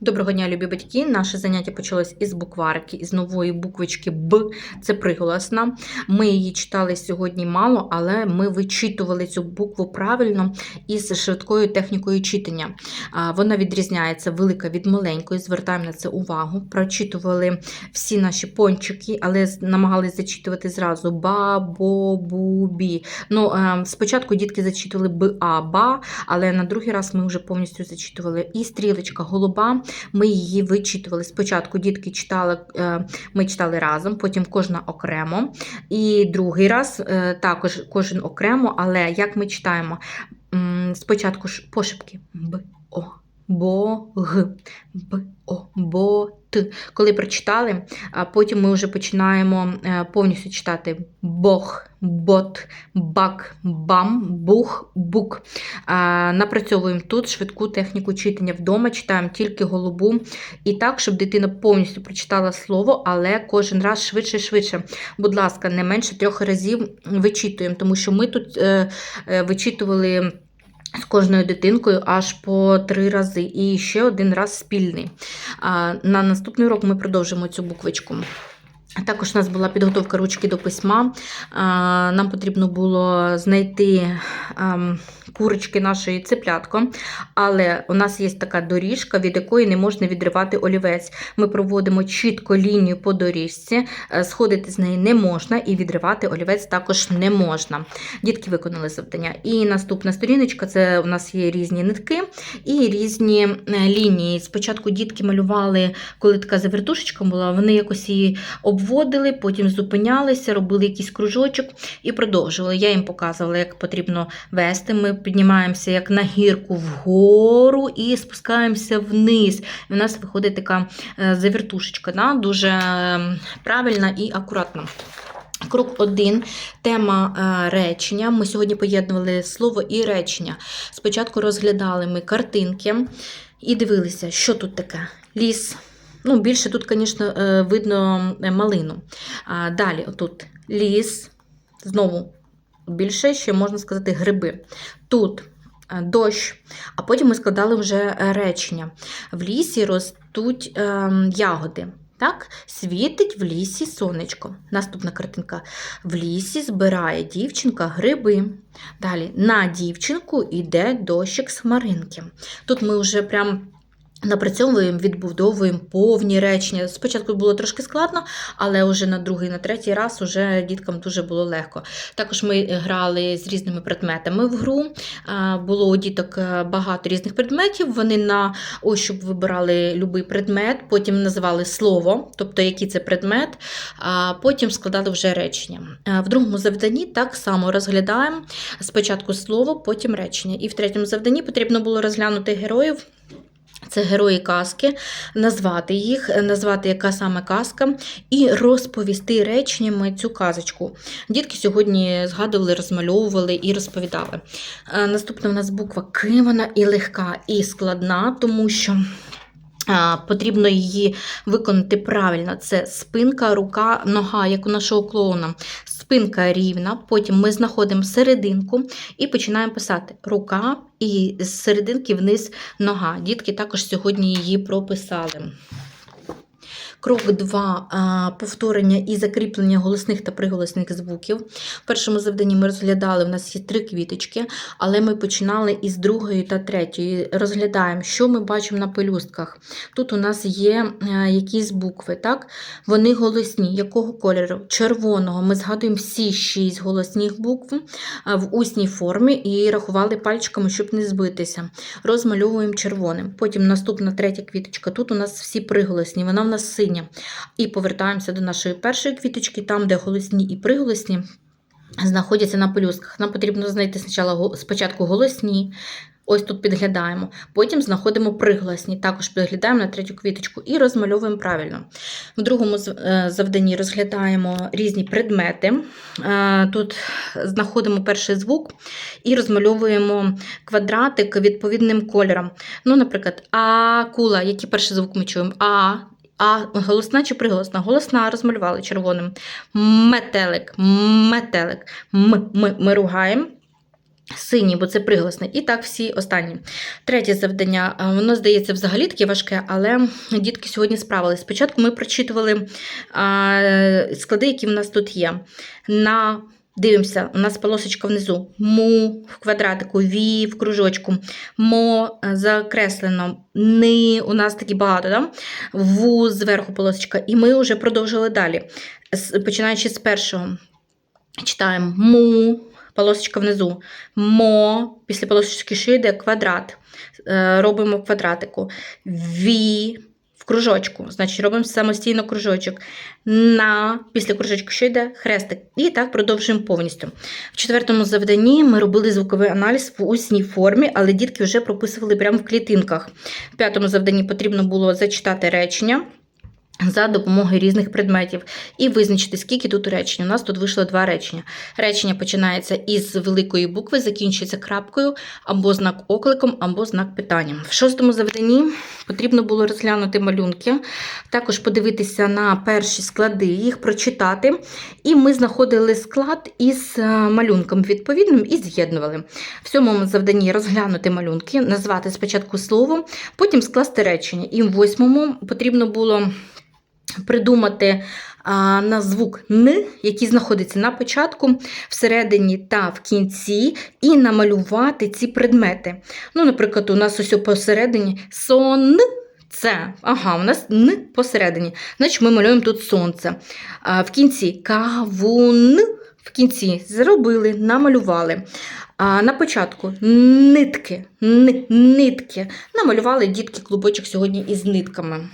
Доброго дня, любі батьки! Наше заняття почалось із букварики, із нової буквочки Б. Це приголосна. Ми її читали сьогодні мало, але ми вичитували цю букву правильно із швидкою технікою читання. Вона відрізняється велика від маленької. Звертаємо на це увагу. Прочитували всі наші пончики, але намагались зачитувати зразу ба, бо, бу, бі. Ну, спочатку дітки зачитували б, а, ба, але на другий раз ми вже повністю зачитували. І стрілочка голуба. Ми її вичитували. Спочатку дітки читали, е, ми читали разом, потім кожна окремо. І другий раз е, також кожен окремо, але як ми читаємо? Спочатку пошепки Б, О, Бо, Г, О, Бо, Т. Коли прочитали, а потім ми вже починаємо е, повністю читати Бог, бот, бак, бам, бух, бук. А, Напрацьовуємо тут швидку техніку читання вдома, читаємо тільки голубу. І так, щоб дитина повністю прочитала слово, але кожен раз швидше швидше. Будь ласка, не менше трьох разів вичитуємо, тому що ми тут е, е, вичитували. З кожною дитинкою аж по три рази, і ще один раз спільний. На наступний урок ми продовжимо цю буквочку. Також у нас була підготовка ручки до письма. Нам потрібно було знайти ем, курочки нашої цеплятко, але у нас є така доріжка, від якої не можна відривати олівець. Ми проводимо чітко лінію по доріжці, е, сходити з неї не можна, і відривати олівець також не можна. Дітки виконали завдання. І наступна сторіночка це у нас є різні нитки і різні е, лінії. Спочатку дітки малювали, коли така завертушечка була, вони якось її обводили, потім зупинялися, робили якийсь кружочок і продовжували. Я їм показувала, як потрібно вести. Ми піднімаємося як на гірку вгору і спускаємося вниз. І у нас виходить така е, завертушечка, да? дуже е, правильна і акуратна. Крок 1. Тема е, речення. Ми сьогодні поєднували слово і речення. Спочатку розглядали ми картинки і дивилися, що тут таке. Ліс. Ну, більше тут, звісно, е, видно е, малину. А далі, отут ліс. Знову більше ще можна сказати гриби. Тут е, дощ, а потім ми складали вже речення. В лісі ростуть е, ягоди. Так, світить в лісі сонечко. Наступна картинка. В лісі збирає дівчинка гриби. Далі на дівчинку йде дощик з хмаринки. Тут ми вже прям напрацьовуємо, відбудовуємо повні речення. Спочатку було трошки складно, але вже на другий, на третій раз уже діткам дуже було легко. Також ми грали з різними предметами в гру. Було у діток е, багато різних предметів. Вони на ощуп вибирали будь-який предмет, потім називали слово, тобто який це предмет, а потім складали вже речення. В другому завданні так само розглядаємо спочатку слово, потім речення. І в третьому завданні потрібно було розглянути героїв. Це герої казки, назвати їх, назвати, яка саме казка, і розповісти реченнями цю казочку. Дітки сьогодні згадували, розмальовували і розповідали. Е, Наступна в нас буква К, вона і легка, і складна, тому що. Потрібно її виконати правильно. Це спинка, рука, нога, як у нашого клоуна. Спинка рівна, потім ми знаходимо серединку і починаємо писати рука і з серединки вниз нога. Дітки також сьогодні її прописали. Крок 2. Повторення і закріплення голосних та приголосних звуків. В першому завданні ми розглядали, у нас є три квіточки, але ми починали із другої та третьої. Розглядаємо, що ми бачимо на пелюстках. Тут у нас є е, якісь букви, так? Вони голосні. Якого кольору? Червоного. Ми згадуємо всі шість голосних букв в усній формі і рахували пальчиками, щоб не збитися. Розмальовуємо червоним. Потім наступна третя квіточка. Тут у нас всі приголосні, вона в нас синя. І повертаємося до нашої першої квіточки, там, де голосні і приголосні знаходяться на пелюстках. Нам потрібно знайти спочатку, голосні. Ось тут підглядаємо, потім знаходимо приголосні, також підглядаємо на третю квіточку і розмальовуємо правильно. В другому е, завданні розглядаємо різні предмети. Е, Тут знаходимо перший звук і розмальовуємо квадратик відповідним кольором. Ну, наприклад, акула, який перший звук ми чуємо? А. А голосна чи приголосна? Голосна розмалювали червоним. Метелик, метелик. Ми, ругаємо. Синій, бо це приголосний. І так всі останні. Третє завдання. Воно здається взагалі таке важке, але дітки сьогодні справились. Спочатку ми прочитували склади, які в нас тут є. На Дивимося, у нас полосочка внизу. Му в квадратику, ві в кружочку, мо е, закреслено, ни у нас такі багато, да? ву зверху полосочка. І ми вже продовжили далі. Починаючи з першого. Читаємо му, полосочка внизу, мо, після полосочки що квадрат. Е, Робимо квадратику. Ві кружочку. Значить, робимо самостійно кружочок. На, після кружочку що йде хрестик. І так продовжуємо повністю. В четвертому завданні ми робили звуковий аналіз в усній формі, але дітки вже прописували прямо в клітинках. В п'ятому завданні потрібно було зачитати речення. За допомогою різних предметів і визначити, скільки тут речень. У нас тут вийшло два речення. Речення починається із великої букви, закінчується крапкою, або знак окликом, або знак питанням. В шостому завданні потрібно було розглянути малюнки, також подивитися на перші склади, їх прочитати. І ми знаходили склад із е, малюнком відповідним і з'єднували. В сьомому завданні розглянути малюнки, назвати спочатку слово, потім скласти речення. І в восьмому потрібно було придумати а, на звук Н, який знаходиться на початку, всередині та в кінці, і намалювати ці предмети. Ну, наприклад, у нас ось посередині сон. Це, ага, у нас Н посередині. Значить, ми малюємо тут сонце. А в кінці кавун. В кінці зробили, намалювали. А на початку нитки, ни- нитки. Намалювали дітки клубочок сьогодні із нитками.